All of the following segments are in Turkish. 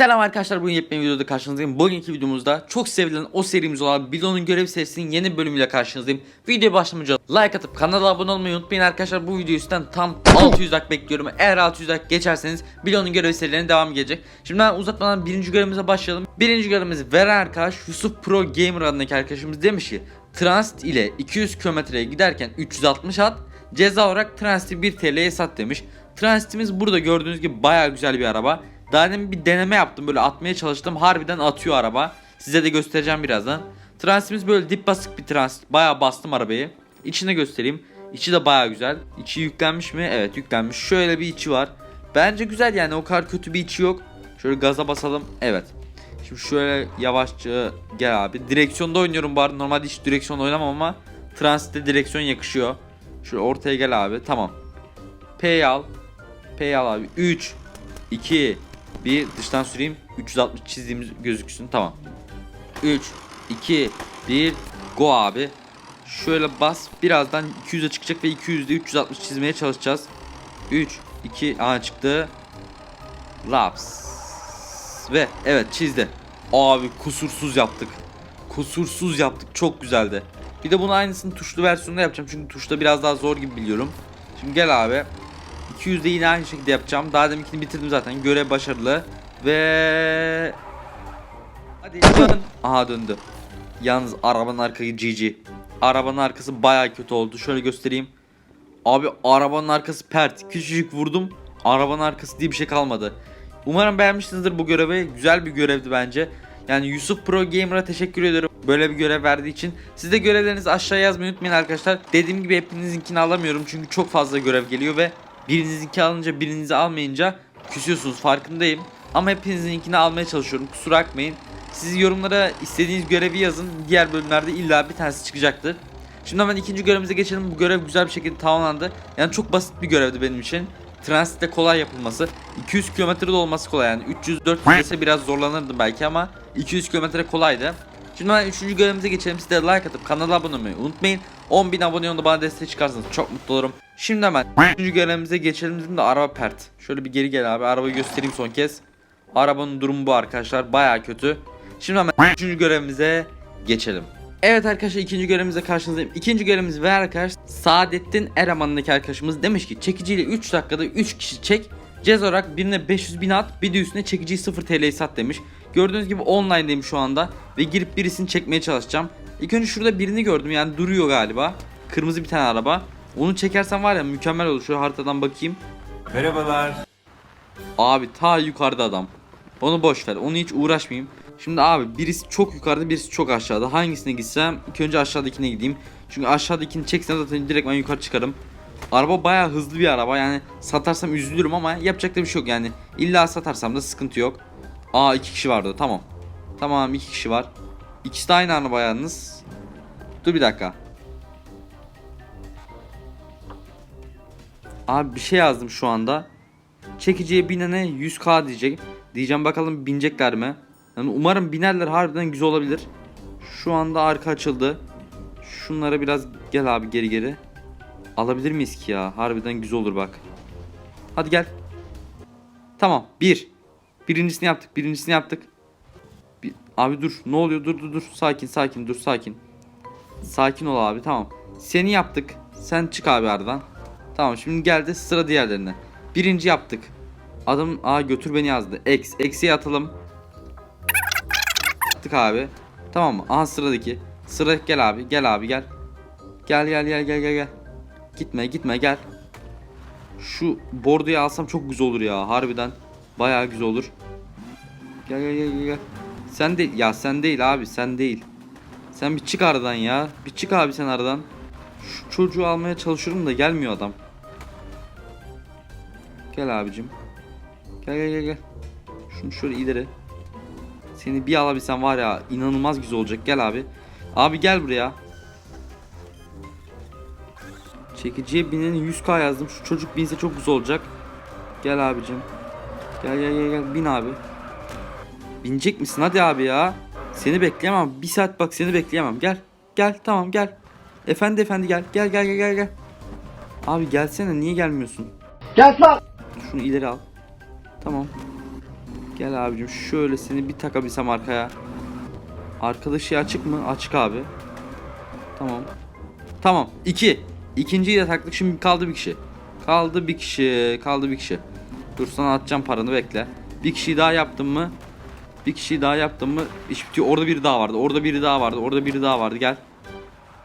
Selam arkadaşlar bugün yepyeni videoda karşınızdayım. Bugünkü videomuzda çok sevilen o serimiz olan Bilon'un görev serisinin yeni bölümüyle karşınızdayım. Videoya başlamadan like atıp kanala abone olmayı unutmayın arkadaşlar. Bu video üstten tam 600 like bekliyorum. Eğer 600 like geçerseniz Bilon'un görev serilerine devam gelecek. Şimdi ben uzatmadan birinci görevimize başlayalım. Birinci görevimizi veren arkadaş Yusuf Pro Gamer adındaki arkadaşımız demiş ki Transit ile 200 kilometreye giderken 360 at ceza olarak Transit'i 1 TL'ye sat demiş. Transit'imiz burada gördüğünüz gibi baya güzel bir araba. Daha demin bir deneme yaptım böyle atmaya çalıştım. Harbiden atıyor araba. Size de göstereceğim birazdan. Transitimiz böyle dip basık bir transit. Bayağı bastım arabayı. İçine göstereyim. İçi de bayağı güzel. İçi yüklenmiş mi? Evet yüklenmiş. Şöyle bir içi var. Bence güzel yani o kadar kötü bir içi yok. Şöyle gaza basalım. Evet. Şimdi şöyle yavaşça gel abi. Direksiyonda oynuyorum arada. Normalde hiç direksiyonda oynamam ama Transit'te direksiyon yakışıyor. Şöyle ortaya gel abi. Tamam. P'yi al. P'yi al abi. 3 2 1 dıştan süreyim. 360 çizdiğimiz gözüksün. Tamam. 3 2 1 go abi. Şöyle bas. Birazdan 200'e çıkacak ve 200'de 360 çizmeye çalışacağız. 3 2 aha çıktı. Laps. Ve evet çizdi. Abi kusursuz yaptık. Kusursuz yaptık. Çok güzeldi. Bir de bunun aynısını tuşlu versiyonda yapacağım. Çünkü tuşta biraz daha zor gibi biliyorum. Şimdi gel abi. 200'de yine aynı şekilde yapacağım. Daha deminkini bitirdim zaten. Görev başarılı. Ve... Hadi dön. Aha döndü. Yalnız arabanın arkası GG. Arabanın arkası baya kötü oldu. Şöyle göstereyim. Abi arabanın arkası pert. Küçücük vurdum. Arabanın arkası diye bir şey kalmadı. Umarım beğenmişsinizdir bu görevi. Güzel bir görevdi bence. Yani Yusuf Pro Gamer'a teşekkür ediyorum. Böyle bir görev verdiği için. Siz de görevlerinizi aşağıya yazmayı unutmayın arkadaşlar. Dediğim gibi hepinizinkini alamıyorum. Çünkü çok fazla görev geliyor ve birinizinki alınca birinizi almayınca küsüyorsunuz farkındayım. Ama hepinizinkini almaya çalışıyorum. Kusura bakmayın. Siz yorumlara istediğiniz görevi yazın. Diğer bölümlerde illa bir tanesi çıkacaktır. Şimdi hemen ikinci görevimize geçelim. Bu görev güzel bir şekilde tamamlandı. Yani çok basit bir görevdi benim için. Transitte kolay yapılması. 200 kilometrede olması kolay yani. 300-400 ise biraz zorlanırdım belki ama 200 kilometre kolaydı. Şimdi hemen üçüncü görevimize geçelim. Siz de like atıp kanala abone olmayı unutmayın. 10.000 abone yolunda bana destek çıkarsanız çok mutlu olurum. Şimdi hemen üçüncü görevimize geçelim dedim de araba pert. Şöyle bir geri gel abi. Arabayı göstereyim son kez. Arabanın durumu bu arkadaşlar. Baya kötü. Şimdi hemen üçüncü görevimize geçelim. Evet arkadaşlar ikinci görevimize karşınızdayım. İkinci görevimiz ve arkadaş Saadettin Eraman'daki arkadaşımız demiş ki çekiciyle 3 dakikada 3 kişi çek. Cez olarak birine 500 bin at bir de üstüne çekiciyi 0 TL'ye sat demiş. Gördüğünüz gibi online'dayım şu anda ve girip birisini çekmeye çalışacağım. İlk önce şurada birini gördüm yani duruyor galiba. Kırmızı bir tane araba. Onu çekersem var ya mükemmel olur. Şöyle haritadan bakayım. Merhabalar. Abi ta yukarıda adam. Onu boş ver. Onu hiç uğraşmayayım. Şimdi abi birisi çok yukarıda birisi çok aşağıda. Hangisine gitsem ilk önce aşağıdakine gideyim. Çünkü aşağıdakini çeksem zaten direkt ben yukarı çıkarım. Araba bayağı hızlı bir araba yani satarsam üzülürüm ama yapacak da bir şey yok yani. İlla satarsam da sıkıntı yok. Aa iki kişi vardı tamam. Tamam iki kişi var. İkisi de aynı araba yalnız. Dur bir dakika. Abi bir şey yazdım şu anda. Çekiciye binene 100k diyecek. Diyeceğim bakalım binecekler mi? Yani umarım binerler harbiden güzel olabilir. Şu anda arka açıldı. Şunlara biraz gel abi geri geri. Alabilir miyiz ki ya? Harbiden güzel olur bak. Hadi gel. Tamam. Bir. Birincisini yaptık. Birincisini yaptık. Bir... Abi dur. Ne oluyor? Dur dur dur. Sakin sakin dur sakin. Sakin ol abi tamam. Seni yaptık. Sen çık abi aradan. Tamam şimdi geldi sıra diğerlerine. Birinci yaptık. Adam aa götür beni yazdı. X. Eksiye atalım. Attık abi. Tamam mı? Aha sıradaki. Sıra gel abi. Gel abi gel. Gel gel gel gel gel gel. Gitme gitme gel. Şu bordoyu alsam çok güzel olur ya. Harbiden. Bayağı güzel olur. Gel gel gel gel. Sen de ya sen değil abi sen değil. Sen bir çık aradan ya. Bir çık abi sen aradan. Şu çocuğu almaya çalışıyorum da gelmiyor adam. Gel abicim. Gel gel gel gel. Şunu şöyle ileri. Seni bir alabilsem var ya inanılmaz güzel olacak. Gel abi. Abi gel buraya. Çekiciye binenin 100k yazdım. Şu çocuk binse çok güzel olacak. Gel abicim. Gel gel gel gel bin abi. Binecek misin hadi abi ya. Seni bekleyemem. Bir saat bak seni bekleyemem. Gel. Gel tamam gel. Efendi efendi gel. Gel gel gel gel gel. Abi gelsene niye gelmiyorsun? Gel lan. Şunu ileri al. Tamam. Gel abicim şöyle seni bir takabilsem arkaya. Arkadaşı açık mı? Açık abi. Tamam. Tamam. 2. İkinciyi de taktık. Şimdi kaldı bir kişi. Kaldı bir kişi. Kaldı bir kişi. Dur sana atacağım paranı bekle. Bir kişiyi daha yaptım mı? Bir kişiyi daha yaptım mı? İş bitiyor. Orada biri daha vardı. Orada biri daha vardı. Orada biri daha vardı. Gel.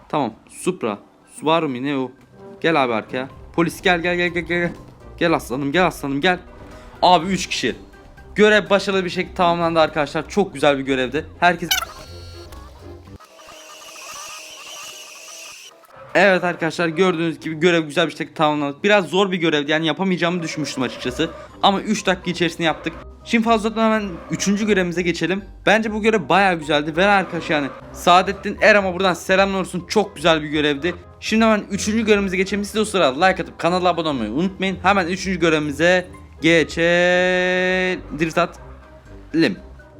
Tamam. Supra. Subaru mu ne o? Gel abi arkaya. Polis gel gel gel gel gel. Gel aslanım gel aslanım gel. Abi 3 kişi. Görev başarılı bir şekilde tamamlandı arkadaşlar. Çok güzel bir görevdi. Herkes Evet arkadaşlar gördüğünüz gibi görev güzel bir şekilde tamamladık. Biraz zor bir görevdi yani yapamayacağımı düşünmüştüm açıkçası. Ama 3 dakika içerisinde yaptık. Şimdi fazla hemen 3. görevimize geçelim. Bence bu görev baya güzeldi. Ve arkadaşlar yani Saadettin Eram'a buradan selamlar olsun. Çok güzel bir görevdi. Şimdi hemen 3. görevimize geçelim. Siz de o sırada like atıp kanala abone olmayı unutmayın. Hemen 3. görevimize geçelim.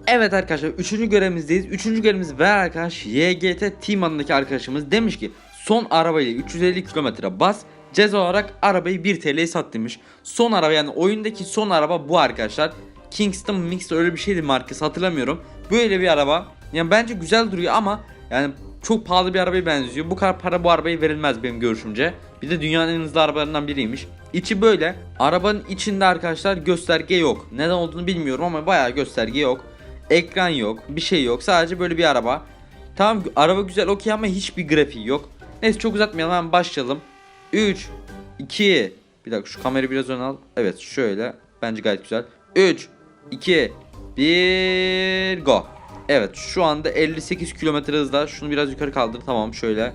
Evet arkadaşlar 3. görevimizdeyiz. 3. görevimiz ve arkadaş YGT Team adındaki arkadaşımız demiş ki son arabayla 350 kilometre bas ceza olarak arabayı 1 TL'ye sat demiş. Son araba yani oyundaki son araba bu arkadaşlar. Kingston Mix öyle bir şeydi markası hatırlamıyorum. Böyle bir araba. Yani bence güzel duruyor ama yani çok pahalı bir arabaya benziyor. Bu kadar para bu arabaya verilmez benim görüşümce. Bir de dünyanın en hızlı arabalarından biriymiş. İçi böyle. Arabanın içinde arkadaşlar gösterge yok. Neden olduğunu bilmiyorum ama bayağı gösterge yok. Ekran yok. Bir şey yok. Sadece böyle bir araba. Tamam araba güzel okey ama hiçbir grafiği yok. Neyse çok uzatmayalım hemen başlayalım. 3 2 Bir dakika şu kamerayı biraz öne al. Evet şöyle. Bence gayet güzel. 3 2 1 Go. Evet şu anda 58 km hızla. Şunu biraz yukarı kaldır. Tamam şöyle.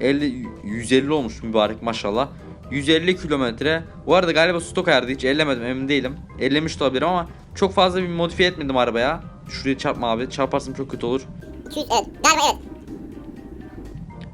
50 150 olmuş mübarek maşallah. 150 kilometre. Bu arada galiba stok ayardı hiç ellemedim emin değilim. Ellemiş de olabilirim ama çok fazla bir modifiye etmedim arabaya. Şuraya çarpma abi. Çarparsam çok kötü olur. 200 evet galiba evet.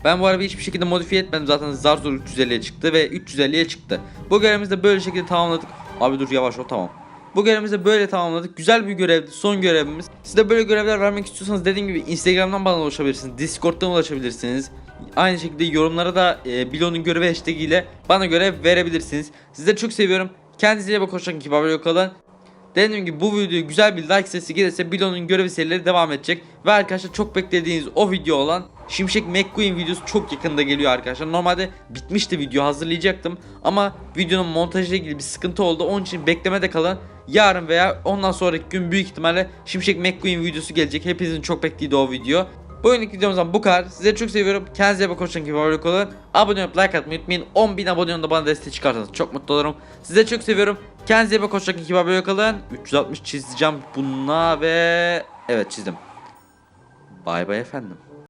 Ben bu arabayı hiçbir şekilde modifiye etmedim. Zaten zar zor 350'ye çıktı ve 350'ye çıktı. Bu görevimizi de böyle şekilde tamamladık. Abi dur yavaş ol tamam. Bu görevimizi de böyle tamamladık. Güzel bir görevdi. Son görevimiz. Siz de böyle görevler vermek istiyorsanız dediğim gibi Instagram'dan bana ulaşabilirsiniz. Discord'dan ulaşabilirsiniz. Aynı şekilde yorumlara da e, Bilon'un görevi hashtag ile bana görev verebilirsiniz. Sizleri çok seviyorum. Kendinize iyi bakın. Hoşçakalın. Kibar kalın. Dediğim gibi bu videoya güzel bir like sesi gelirse Bilon'un görevi serileri devam edecek. Ve arkadaşlar çok beklediğiniz o video olan Şimşek McQueen videosu çok yakında geliyor arkadaşlar. Normalde bitmişti video hazırlayacaktım. Ama videonun montajıyla ilgili bir sıkıntı oldu. Onun için beklemede kalın. Yarın veya ondan sonraki gün büyük ihtimalle Şimşek McQueen videosu gelecek. Hepinizin çok beklediği o video. Bu oyundaki videomuzdan bu kadar. Sizleri çok seviyorum. Kendinize iyi bakın. Hoşçakalın. Kibarlık olun. Abone olup like atmayı unutmayın. 10.000 abone olun bana destek çıkarsanız çok mutlu olurum. Sizleri çok seviyorum. Kendinize iyi bakın. Hoşçakalın. Kibarlık olun. 360 çizeceğim bununla ve... Evet çizdim. Bay bay efendim.